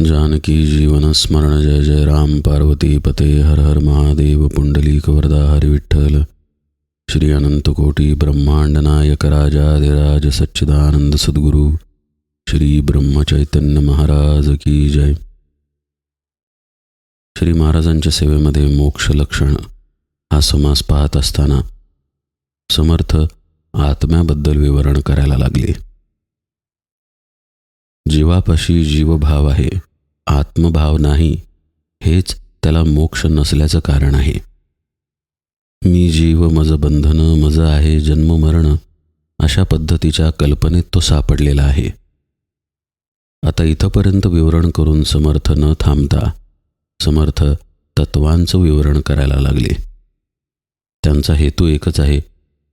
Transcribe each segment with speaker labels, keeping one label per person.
Speaker 1: जानकी जीवन स्मरण जय जय राम पार्वती पते हर हर महादेव पुंडलीक वरदा हरि विठ्ठल। श्री अनंत कोटी ब्रह्मांड नायक राजाधिराज सच्चिदानंद सद्गुरू। श्री ब्रह्मचैतन्य महाराज की जय। श्री महाराजांच्या सेवेमध्ये मोक्ष लक्षण हा समास पाहत असताना समर्थ आत्म्याबद्दल विवरण करायला लागले. जीवापाशी जीवभाव आहे. आत्मभाव नाही हेच त्याला मोक्ष नसल्याचं कारण आहे. मी जीव मज बंधन मज आहे जन्म मरण अशा पद्धतीच्या कल्पनेत तो सापडलेला आहे. आता इथंपर्यंत विवरण करून समर्थ न थांबता समर्थ तत्वांचं विवरण करायला लागले. त्यांचा हेतू एकच आहे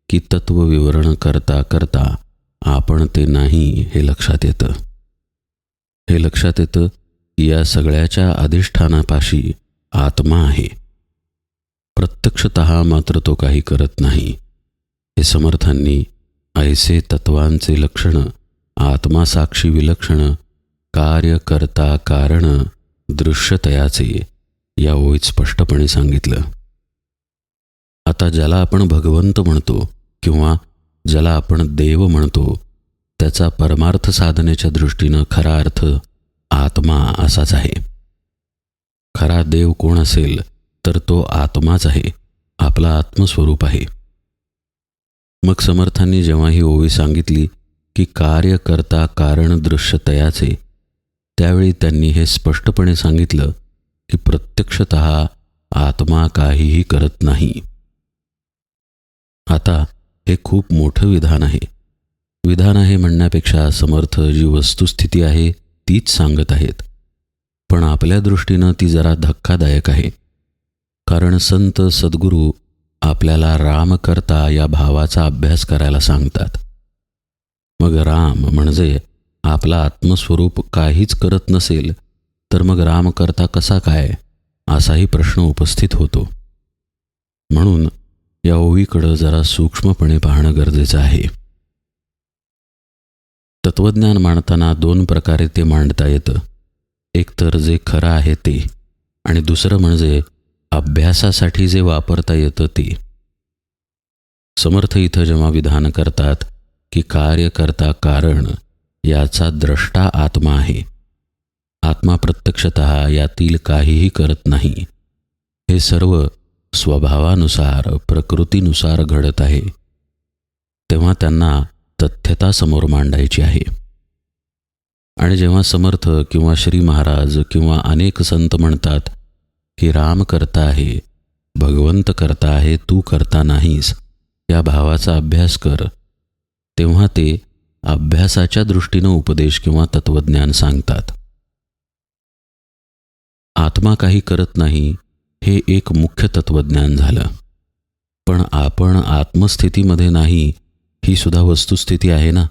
Speaker 1: की तत्व विवरण करता करता आपण ते नाही हे लक्षात येतं. हे लक्षात येतं या सगळ्याच्या अधिष्ठानापाशी आत्मा आहे. प्रत्यक्षत मात्र तो काही करत नाही. हे समर्थांनी ऐसे तत्वांचे लक्षण आत्मासाक्षी विलक्षण कार्यकर्ता कारण दृश्यतयाचे या ओळीत स्पष्टपणे सांगितलं. आता ज्याला आपण भगवंत म्हणतो किंवा ज्याला आपण देव म्हणतो त्याचा परमार्थ साधनेच्या दृष्टीनं खरा अर्थ आत्मा असाच आहे. खरा देव कोण असेल तर तो आत्माच आहे. आपला आत्मस्वरूप आहे. मग समर्थांनी जेव्हा ही ओवी सांगितली की कार्य करता कारण दृश्य तयाचे त्यावेळी त्यांनी हे स्पष्टपणे सांगितलं की प्रत्यक्षत आत्मा काहीही करत नाही. आता हे खूप मोठं विधान आहे. विधान आहे म्हणण्यापेक्षा समर्थ जी वस्तुस्थिती आहे तीच सांगत आहेत. पण आपल्या दृष्टीनं ती जरा धक्कादायक आहे. कारण संत सद्गुरू आपल्याला राम करता या भावाचा अभ्यास करायला सांगतात. मग राम म्हणजे आपला आत्मस्वरूप काहीच करत नसेल तर मग राम करता कसा काय? असाही प्रश्न उपस्थित होतो. म्हणून या ओवीकडं जरा सूक्ष्मपणे पाहणं गरजेचं आहे. तत्वज्ञान मांडताना दोन प्रकारे ते मांडता येतं. एक तर जे खरं आहे ते आणि दुसरं म्हणजे अभ्यासासाठी जे वापरता येतं ते. समर्थ इथं जेव्हा विधान करतात की कार्य करता कारण याचा द्रष्टा आत्मा आहे. आत्मा प्रत्यक्षत यातील काहीही करत नाही. हे सर्व स्वभावानुसार प्रकृतीनुसार घडत आहे. तेव्हा त्यांना तथ्यता समोर मांडायची आहे. आणि जेव्हा समर्थ किंवा श्री महाराज किंवा अनेक संत म्हणतात की राम करता आहे भगवंत करता आहे तू करता नाहीस या भावाचा अभ्यास कर तेव्हा ते अभ्यासाच्या दृष्टीनं उपदेश किंवा तत्वज्ञान सांगतात. आत्मा काही करत नाही हे एक मुख्य तत्वज्ञान झालं. पण आपण आत्मस्थितीमध्ये नाही ही सुद्धा वस्तुस्थिती आहे ना?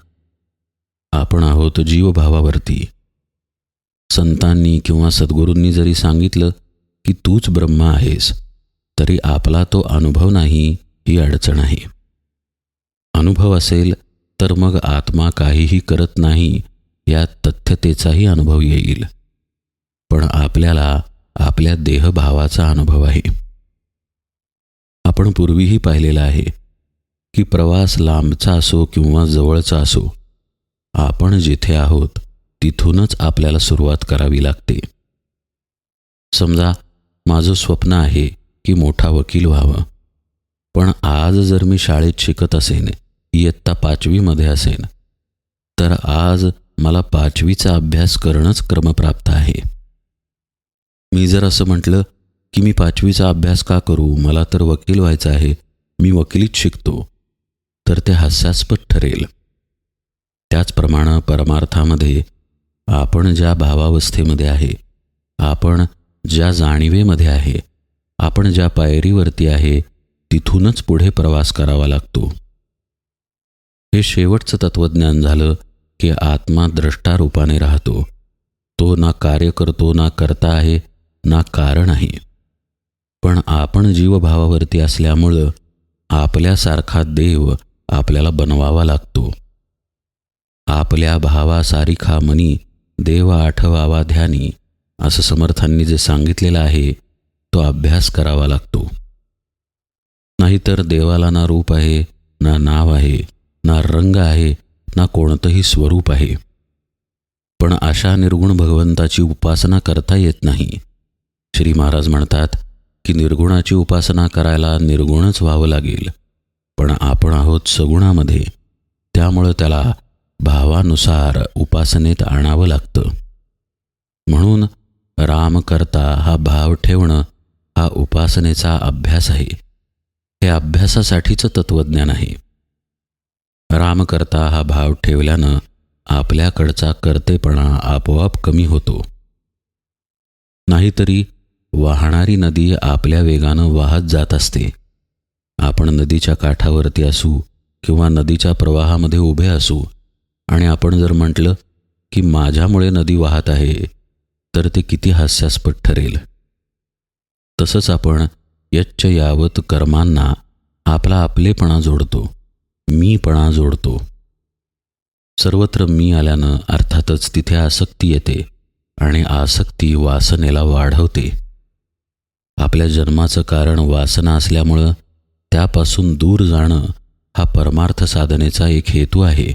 Speaker 1: आपण आहोत जीवभावावरती. संतांनी किंवा सद्गुरूंनी जरी सांगितलं की तूच ब्रह्म आहेस तरी आपला तो अनुभव नाही ही अडचण आहे. अनुभव असेल तर मग आत्मा काहीही करत नाही या तथ्यतेचाही अनुभव येईल. पण आपल्याला आपल्या देहभावाचा अनुभव आहे. आपण पूर्वीही पाहिलेला आहे की प्रवास लांबचा असो किंवा जवळचा असो आपण जिथे आहोत तिथूनच आपल्याला सुरुवात करावी लागते. समजा माझं स्वप्न आहे की मोठा वकील व्हावं पण आज जर मी शाळेत शिकत असेन इयत्ता पाचवीमध्ये असेन तर आज मला पाचवीचा अभ्यास करणंच क्रमप्राप्त आहे. मी जर असं म्हटलं की मी पाचवीचा अभ्यास का करू मला तर वकील व्हायचं आहे मी वकिलीत शिकतो तर ते हास्यास्पद ठरेल. त्याचप्रमाणे परमार्थामध्ये आपण ज्या भावावस्थेमध्ये आहे आपण ज्या जाणीवेमध्ये आहे आपण ज्या पायरीवरती आहे तिथूनच पुढे प्रवास करावा लागतो. हे शेवटचं तत्त्वज्ञान झालं की आत्मा द्रष्टारूपाने राहतो. तो ना कार्य करतो ना करता आहे ना कारण आहे. पण आपण जीवभावावरती असल्यामुळं आपल्यासारखा देव आपल्याला बनवावा लागतो. आपल्या भावासारिखा मनी देव आठवावा ध्यानी असं समर्थांनी जे सांगितलेलं आहे तो अभ्यास करावा लागतो. नाहीतर देवाला ना रूप आहे ना नाव आहे ना रंग आहे ना कोणतंही स्वरूप आहे. पण अशा निर्गुण भगवंताची उपासना करता येत नाही. श्री महाराज म्हणतात की निर्गुणाची उपासना करायला निर्गुणच व्हावं लागेल. पण आपण आहोत सगुणामध्ये. त्यामुळं त्याला भावानुसार उपासनेत आणावं लागतं. म्हणून राम करता हा भाव ठेवणं हा उपासनेचा अभ्यास आहे. हे अभ्यासासाठीचं तत्त्वज्ञान आहे. राम करता हा भाव ठेवल्यानं आपल्याकडचा कर्तेपणा आपोआप कमी होतो. नाहीतरी वाहणारी नदी आपल्या वेगानं वाहत जात असते. आपण नदीच्या काठावरती असू किंवा नदीच्या प्रवाहामध्ये उभे असू आणि आपण जर म्हटलं की माझ्यामुळे नदी वाहत आहे तर ते किती हास्यास्पद ठरेल. तसंच आपण यच्च यावत कर्मांना आपला आपलेपणा जोडतो मीपणा जोडतो. सर्वत्र मी आल्यानं अर्थातच तिथे आसक्ती येते आणि आसक्ती वासनेला वाढवते. आपल्या जन्माचं कारण वासना असल्यामुळं त्यापासून दूर जाणं हा परमार्थ साधनेचा एक हेतू आहे.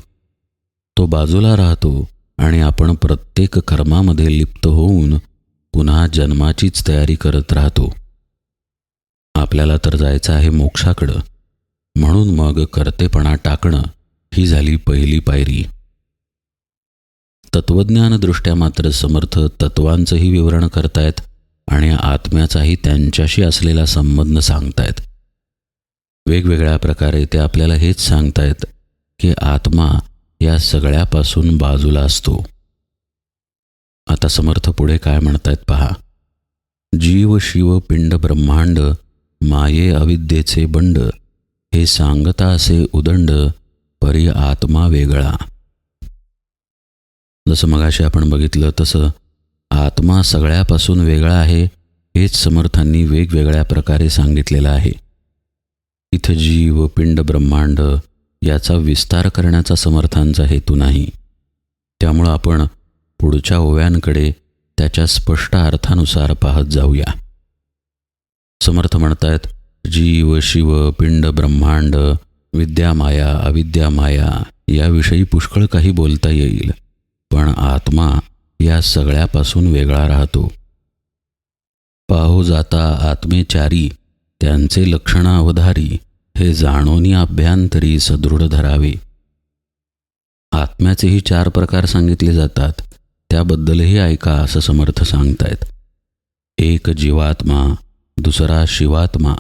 Speaker 1: तो बाजूला राहतो आणि आपण प्रत्येक कर्मामध्ये लिप्त होऊन पुन्हा जन्माचीच तयारी करत राहतो. आपल्याला तर जायचं आहे मोक्षाकडं. म्हणून मग कर्तेपणा टाकणं ही झाली पहिली पायरी. तत्वज्ञानदृष्ट्या मात्र समर्थ तत्वांचंही विवरण करतायत आणि आत्म्याचाही त्यांच्याशी असलेला संबंध सांगतायत. वेगवेगळ्या प्रकारे ते आपल्याला हेच सांगतायत की आत्मा या सगळ्यापासून बाजूला असतो. आता समर्थ पुढे काय म्हणतायत पहा. जीव शिव पिंड ब्रह्मांड माये अविद्येचे बंड हे सांगता असे उदंड परी आत्मा वेगळा. जसं मगाशी आपण बघितलं तसं आत्मा सगळ्यापासून वेगळा आहे हेच समर्थांनी वेगवेगळ्या प्रकारे सांगितलेलं आहे. इथं जीव पिंड ब्रह्मांड याचा विस्तार करण्याचा समर्थांचा हेतू नाही. त्यामुळं आपण पुढच्या ओव्यांकडे त्याच्या स्पष्ट अर्थानुसार पाहत जाऊया. समर्थ म्हणतायत जीव शिव पिंड ब्रह्मांड विद्यामाया अविद्यामाया याविषयी पुष्कळ काही बोलता येईल पण आत्मा या सगळ्यापासून वेगळा राहतो. पाहो जाता आत्मेचारी त्यांचे लक्षण अवधारी हे जाणोनी अभ्यंतरी सदृढ धरावे. आत्म्याचेही चार प्रकार सांगितले जातात. त्याबद्दलही ऐका असं समर्थ सांगतायत. एक जीवात्मा दुसरा शिवात्मा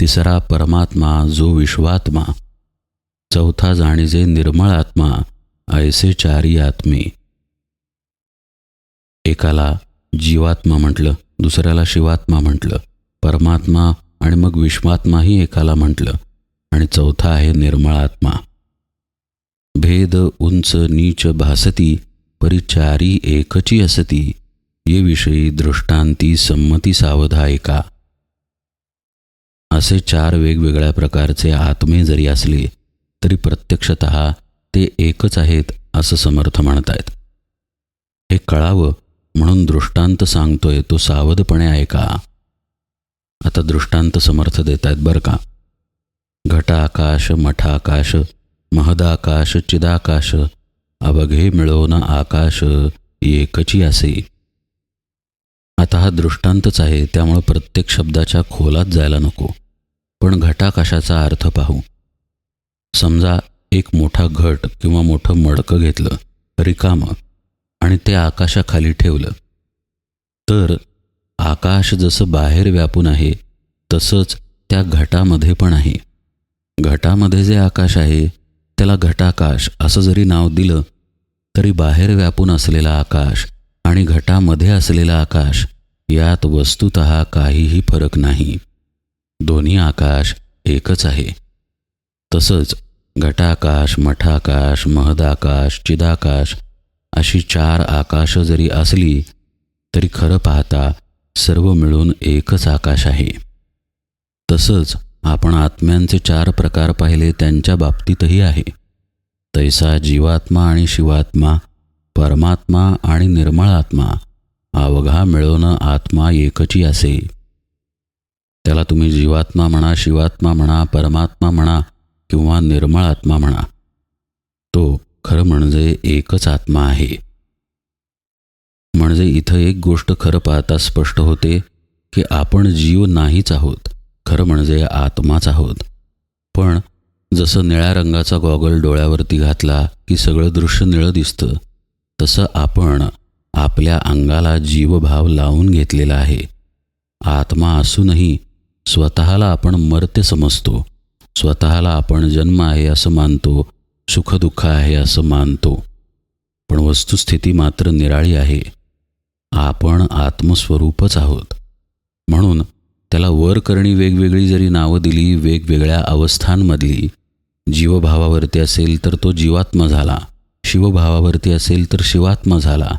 Speaker 1: तिसरा परमात्मा जो विश्वात्मा चौथा जाणीजे निर्मळ आत्मा ऐसे चारी आत्मे. एकाला जीवात्मा म्हटलं दुसऱ्याला शिवात्मा म्हटलं परमात्मा आणि मग विश्वात्माही एकाला म्हटलं आणि चौथा आहे निर्मळात्मा. भेद उंच नीच भासती परिचारी एकची असती. ये विषयी दृष्टांती संमती सावधा एका. असे चार वेगवेगळ्या प्रकारचे आत्मे जरी असले तरी प्रत्यक्षत ते एकच आहेत असं समर्थ म्हणतायत. हे कळावं म्हणून दृष्टांत सांगतोय तो सावधपणे ऐका. आता दृष्टांत समर्थ देत आहेत बरं का. घटाकाश मठाकाश महदाकाश चिदाकाश अवघे मिळवून आकाश एकची असे. आता हा दृष्टांतच आहे त्यामुळं प्रत्येक शब्दाच्या खोलात जायला नको. पण घटाकाशाचा अर्थ पाहू. समजा एक मोठा घट किंवा मोठं मडकं घेतलं रिकामं आणि ते आकाशाखाली ठेवलं तर आकाश जसं बाहेर व्यापून आहे तसंच त्या घटामध्ये पण आहे. घटामध्ये जे आकाश आहे त्याला घटाकाश असं जरी नाव दिलं तरी बाहेर व्यापून असलेला आकाश आणि घटामध्ये असलेला आकाश यात वस्तुत काहीही फरक नाही. दोन्ही आकाश एकच आहे. तसंच घटाकाश मठाकाश महदाकाश चिदाकाश अशी चार आकाश जरी असली तरी खरं पाहता सर्व मिळून एकच आकाश आहे. तसंच आपण आत्म्यांचे चार प्रकार पाहिले त्यांच्या बाबतीतही आहे. तैसा जीवात्मा आणि शिवात्मा परमात्मा आणि निर्मळ आत्मा अवघा मिळवणं आत्मा एकची असे. त्याला तुम्ही जीवात्मा म्हणा शिवात्मा म्हणा परमात्मा म्हणा किंवा निर्मळ आत्मा म्हणा. तो खरं म्हणजे एकच आत्मा आहे. म्हणजे इथं एक गोष्ट खरं पाहता स्पष्ट होते की आपण जीव नाहीच आहोत. खरं म्हणजे आत्माच आहोत. पण जसं निळ्या रंगाचा गॉगल डोळ्यावरती घातला की सगळं दृश्य निळं दिसतं तसं आपण आपल्या अंगाला जीवभाव लावून घेतलेला आहे. आत्मा असूनही स्वतःला आपण मर्त्य समजतो. स्वतःला आपण जन्म आहे असं मानतो सुखदुःख आहे असं मानतो. पण वस्तुस्थिती मात्र निराळी आहे. आपण आत्मस्वरूपच आहोत. म्हणून त्याला वर करणी वेगवेगळी जरी नावं दिली वेगवेगळ्या अवस्थांमधली जीवभावावरती असेल तर तो जीवात्मा झाला शिवभावावरती असेल तर शिवात्मा झाला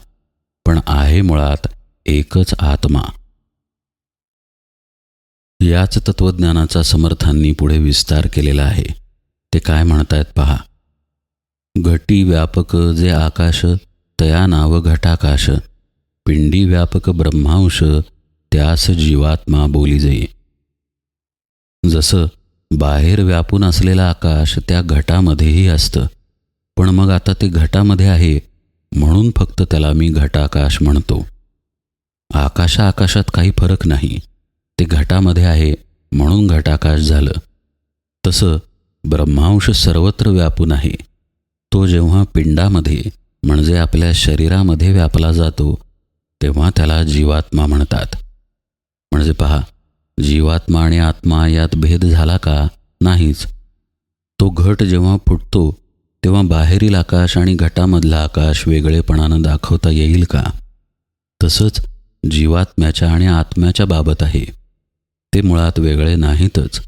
Speaker 1: पण आहे मुळात एकच आत्मा. याच तत्त्वज्ञानाचा समर्थांनी पुढे विस्तार केलेला आहे. ते काय म्हणतायत पहा? घटी व्यापक जे आकाश तया नाव घटाकाश पिंडी व्यापक ब्रह्मांश त्यास जीवात्मा बोली जाई. जसं बाहेर व्यापून असलेलं आकाश त्या घटामध्येही असतं पण मग आता ते घटामध्ये आहे म्हणून फक्त त्याला मी घटाकाश म्हणतो. आकाशा आकाशात काही फरक नाही ते घटामध्ये आहे म्हणून घटाकाश झालं. तसं ब्रह्मांश सर्वत्र व्यापून आहे तो जेव्हा पिंडामध्ये म्हणजे आपल्या शरीरामध्ये व्यापला जातो तेव्हा त्याला जीवात्मा म्हणतात. म्हणजे पहा जीवात्मा आणि आत्मा यात भेद झाला का? नाहीच. तो घट जेव्हा फुटतो तेव्हा बाहेरील आकाश आणि घटामधला आकाश वेगळेपणानं दाखवता येईल का? तसंच जीवात्म्याच्या आणि आत्म्याच्या बाबत आहे. ते मुळात वेगळे नाहीतच.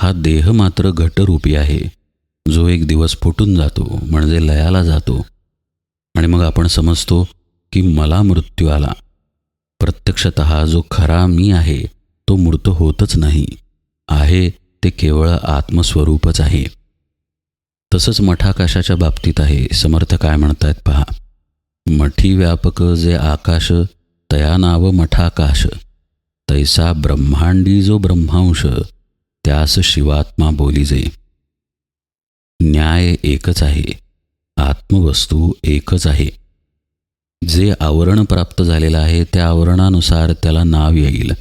Speaker 1: हा देह मात्र घटरूपी आहे. जो एक दिवस फुटून जातो म्हणजे लयाला जातो. आणि मग आपण समजतो की मला मृत्यू आला. प्रत्यक्षत जो खरा मी आहे तो मृत होतच नाही. आहे ते केवळ आत्मस्वरूपच आहे. तसंच मठाकाशाच्या बाबतीत आहे. समर्थ काय म्हणतायत पहा. मठी व्यापक जे आकाश तया नाव मठाकाश. तैसा ब्रह्मांडी जो ब्रह्मांश त्यास शिवात्मा बोली जाई न्याय एकच आहे. आत्मवस्तू एकच आहे. जे आवरण प्राप्त झालेलं आहे त्या आवरणानुसार त्याला नाव येईल.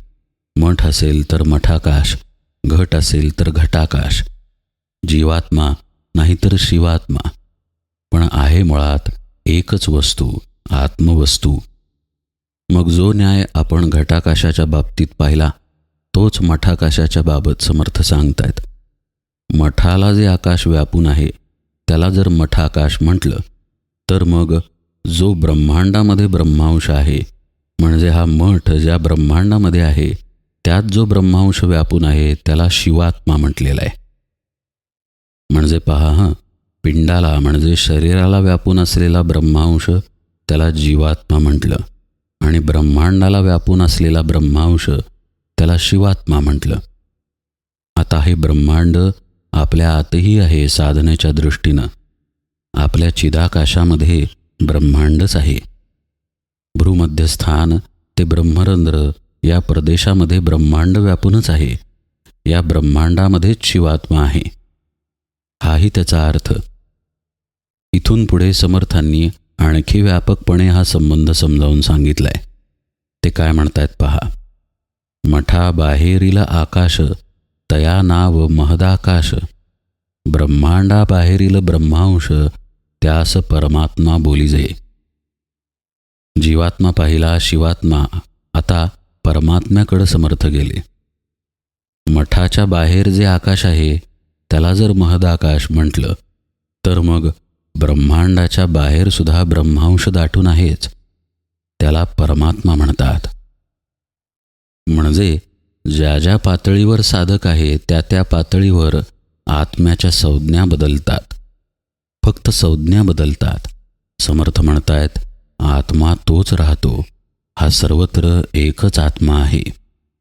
Speaker 1: मठ असेल तर मठाकाश घट असेल तर घटाकाश. जीवात्मा नाहीतर शिवात्मा. पण आहे मुळात एकच वस्तू आत्मवस्तू. मग जो न्याय आपण घटाकाशाच्या बाबतीत पाहिला तोच मठाकाशाच्या बाबत समर्थ सांगतायत. मठाला जे आकाश व्यापून आहे त्याला जर मठाकाश म्हटलं तर मग जो ब्रह्मांडामध्ये ब्रह्मांश आहे म्हणजे हा मठ ज्या ब्रह्मांडामध्ये आहे त्यात जो ब्रह्मांश व्यापून आहे त्याला शिवात्मा म्हटलेला आहे. म्हणजे पहा हां पिंडाला म्हणजे शरीराला व्यापून असलेला ब्रह्मांश त्याला जीवात्मा म्हटलं. आणि ब्रह्मांडाला व्यापून असलेला ब्रह्मांश त्याला शिवात्मा म्हटलं. आता हे ब्रह्मांड आपल्या आतही आहे साधनेच्या दृष्टीनं. आपल्या चिदाकाशामध्ये ब्रह्मांडच आहे. भ्रूमध्यस्थान ते ब्रह्मरंध्र या प्रदेशामध्ये ब्रह्मांड व्यापूनच आहे. या ब्रह्मांडामध्येच शिवात्मा आहे. हाही त्याचा अर्थ. इथून पुढे समर्थांनी आणखी व्यापकपणे हा संबंध समजावून सांगितलाय. ते काय म्हणतायत पहा. मठा बाहेरील आकाश तया नाव महदाकाश. ब्रह्मांडा बाहेरील ब्रह्मांश त्यास परमात्मा बोली जाई. जीवात्मा पाहिला शिवात्मा आता परमात्म्याकडं समर्थ गेले. मठाच्या बाहेर जे आकाश आहे त्याला जर महदाकाश म्हटलं तर मग ब्रह्मांडाच्या बाहेरसुद्धा ब्रह्मांश दाटून आहेच. त्याला परमात्मा म्हणतात. म्हणजे ज्या ज्या पातळीवर साधक आहे त्या त्या पातळीवर आत्म्याच्या संज्ञा बदलतात. फक्त संज्ञा बदलतात. समर्थ म्हणतायत आत्मा तोच राहतो. हा सर्वत्र एकच आत्मा आहे.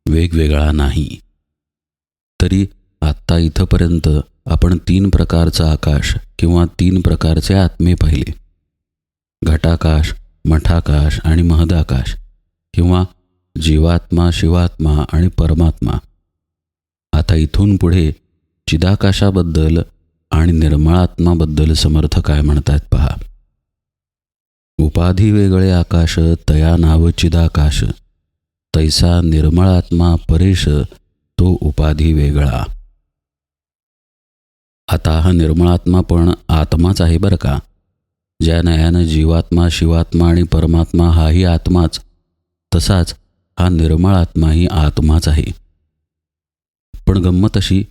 Speaker 1: वेगवेगळा नाही. तरी आत्ता इथंपर्यंत आपण तीन प्रकारचा आकाश किंवा तीन प्रकारचे आत्मे पाहिले. घटाकाश मठाकाश आणि महदाकाश किंवा जीवात्मा शिवात्मा आणि परमात्मा. आता इथून पुढे चिदाकाशाबद्दल आणि निर्मळात्माबद्दल समर्थ काय म्हणतात पहा. उपाधी वेगळे आकाश तया नाव चिदाकाश. तैसा निर्मळात्मा परेश तो उपाधी वेगळा. आता हा निर्मळात्मा पण आत्माच आहे बरं का? ज्या न्यायानं जीवात्मा शिवात्मा आणि परमात्मा हाही आत्माच तसाच हा निर्मळ आत्माही आत्माच आहे. पण गंमत अशी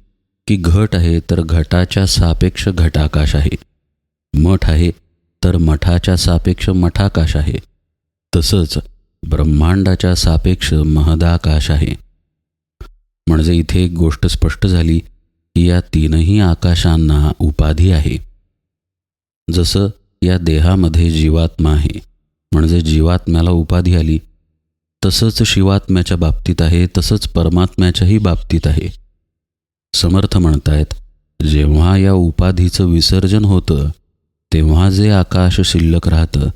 Speaker 1: की घट आहे तर घटाच्या सापेक्ष घटाकाश आहे. मठ आहे तर मठाच्या सापेक्ष मठाकाश आहे. तसंच ब्रह्मांडाच्या सापेक्ष महदाकाश आहे. म्हणजे इथे एक गोष्ट स्पष्ट झाली की या तीनही आकाशांना उपाधी आहे. जसं या देहामध्ये जीवात्मा आहे म्हणजे जीवात्म्याला उपाधी आली तसंच शिवात्म्याच्या बाबतीत आहे तसंच परमात्म्याच्याही बाबतीत आहे. समर्थ म्हणतायत जेव्हा या उपाधीचं विसर्जन होतं तेव्हा जे आकाश शिल्लक राहतं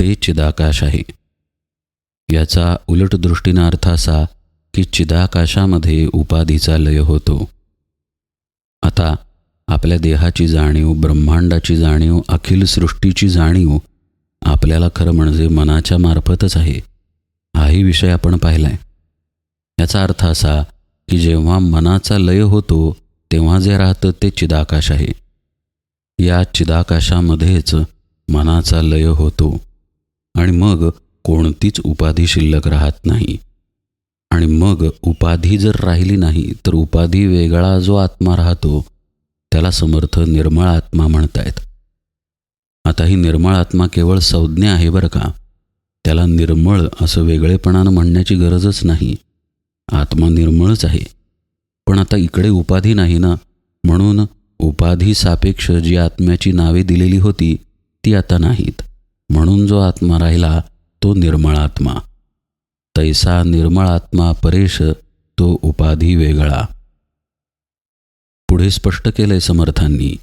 Speaker 1: ते चिदाकाश आहे. याचा उलट दृष्टीनं अर्थ असा की चिदाकाशामध्ये उपाधीचा लय होतो. आता आपल्या देहाची जाणीव ब्रह्मांडाची जाणीव अखिल सृष्टीची जाणीव आपल्याला खरं म्हणजे मनाच्या मार्फतच आहे. हाही विषय आपण पाहिला आहे याचा अर्थ असा की जेव्हा मनाचा लय होतो तेव्हा जे राहतं ते चिदाकाश आहे. या चिदाकाशामध्येच मनाचा लय होतो. आणि मग कोणतीच उपाधी शिल्लक राहत नाही. आणि मग उपाधी जर राहिली नाही तर उपाधी वेगळा जो आत्मा राहतो त्याला समर्थ निर्मळ आत्मा म्हणतायत. आता ही निर्मळ आत्मा केवळ संज्ञा आहे बरं का? त्याला निर्मळ असं वेगळेपणानं म्हणण्याची गरजच नाही. आत्मा निर्मळच आहे. पण आता इकडे उपाधी नाही ना? म्हणून उपाधी सापेक्ष जी आत्म्याची नावे दिलेली होती ती आता नाहीत. म्हणून जो आत्मा राहिला तो निर्मळ आत्मा. तैसा निर्मळ आत्मा परेश तो उपाधी वेगळा. पुढे स्पष्ट केलंय समर्थांनी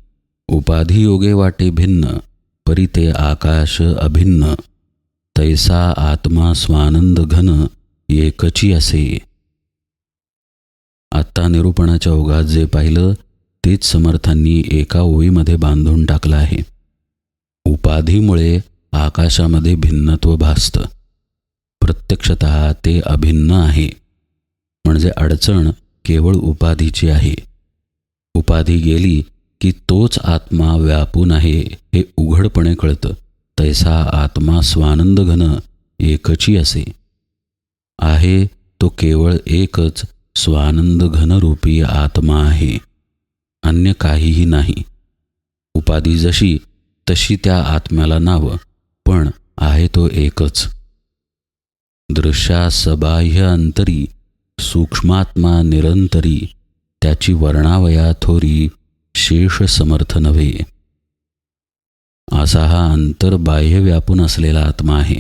Speaker 1: उपाधी योगे वाटे भिन्न परिते आकाश अभिन्न. तैसा आत्मा स्वानंद घन एकची असे. आत्ता निरूपणाच्या ओघात जे पाहिलं तेच समर्थांनी एका ओळीमध्ये बांधून टाकलं आहे. उपाधीमुळे आकाशामध्ये भिन्नत्व भासतं. प्रत्यक्षत ते अभिन्न आहे. म्हणजे अडचण केवळ उपाधीची आहे. उपाधी गेली की तोच आत्मा व्यापून आहे हे उघडपणे कळतं. तैसा आत्मा स्वानंद घन एकची असे. आहे तो केवळ एकच स्वानंद घनरूपी आत्मा आहे. अन्य काहीही नाही. उपाधी जशी तशी त्या आत्म्याला नावं पण आहे तो एकच. दृश्या सबाह्य अंतरी सूक्ष्मात्मा निरंतरी त्याची वर्णावया थोरी शेष समर्थ नव्हे. असा हा अंतर बाह्य व्यापून असलेला आत्मा आहे.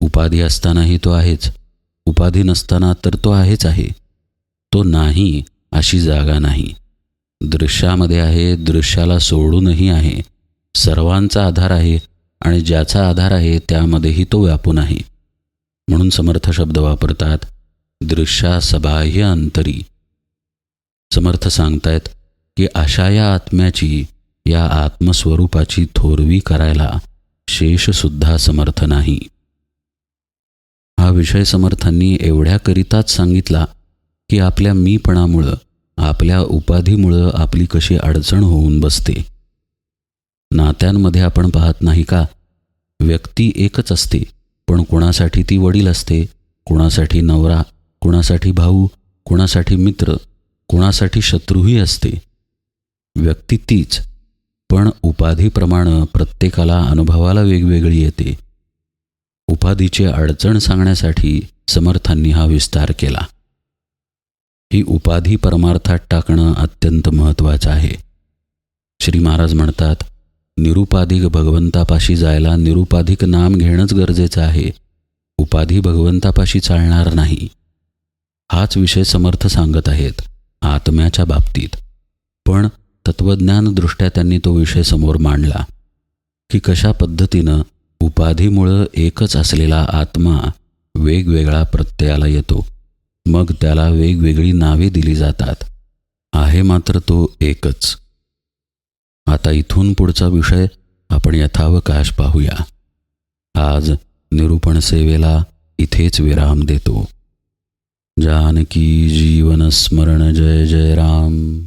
Speaker 1: उपाधी असतानाही तो आहेच. उपाधी नसताना तर तो आहेच आहे. तो नाही अशी जागा नाही. दृश्यामध्ये आहे दृश्याला सोडूनही आहे. सर्वांचा आधार आहे आणि ज्याचा आधार आहे त्यामध्येही तो व्यापून आहे. म्हणून समर्थ शब्द वापरतात दृश्यासबाह्य अंतरी. समर्थ सांगतायत की अशा या आत्म्याची या आत्मस्वरूपाची थोरवी करायला शेषसुद्धा समर्थ नाही. हा विषय समर्थांनी एवढ्याकरिताच सांगितला की आपल्या मीपणामुळं आपल्या उपाधीमुळं आपली कशी अडचण होऊन बसते. नात्यांमध्ये आपण पाहत नाही का? व्यक्ती एकच असते पण कोणासाठी ती वडील असते कोणासाठी नवरा कोणासाठी भाऊ कोणासाठी मित्र कोणासाठी शत्रूही असते. व्यक्ती तीच पण उपाधीप्रमाणे प्रत्येकाला अनुभवाला वेगवेगळी येते. उपाधीची अडचण सांगण्यासाठी समर्थांनी हा विस्तार केला. ही उपाधी परमार्थात टाकणं अत्यंत महत्त्वाचं आहे. श्री महाराज म्हणतात निरुपाधिक भगवंतापाशी जायला निरुपाधिक नाम घेणंच गरजेचं आहे. उपाधी भगवंतापाशी चालणार नाही. हाच विषय समर्थ सांगत आहेत आत्म्याच्या बाबतीत. पण तत्त्वज्ञानदृष्ट्या त्यांनी तो विषय समोर मांडला की कशा पद्धतीनं उपाधीमुळं एकच असलेला आत्मा वेगवेगळा प्रत्ययाला येतो. मग त्याला वेगवेगळी नावे दिली जातात. आहे मात्र तो एकच. आता इथून पुढचा विषय आपण यथावकाश पाहूया. आज निरूपण सेवेला इथेच विराम देतो. जानकी जीवन स्मरण जय जय राम.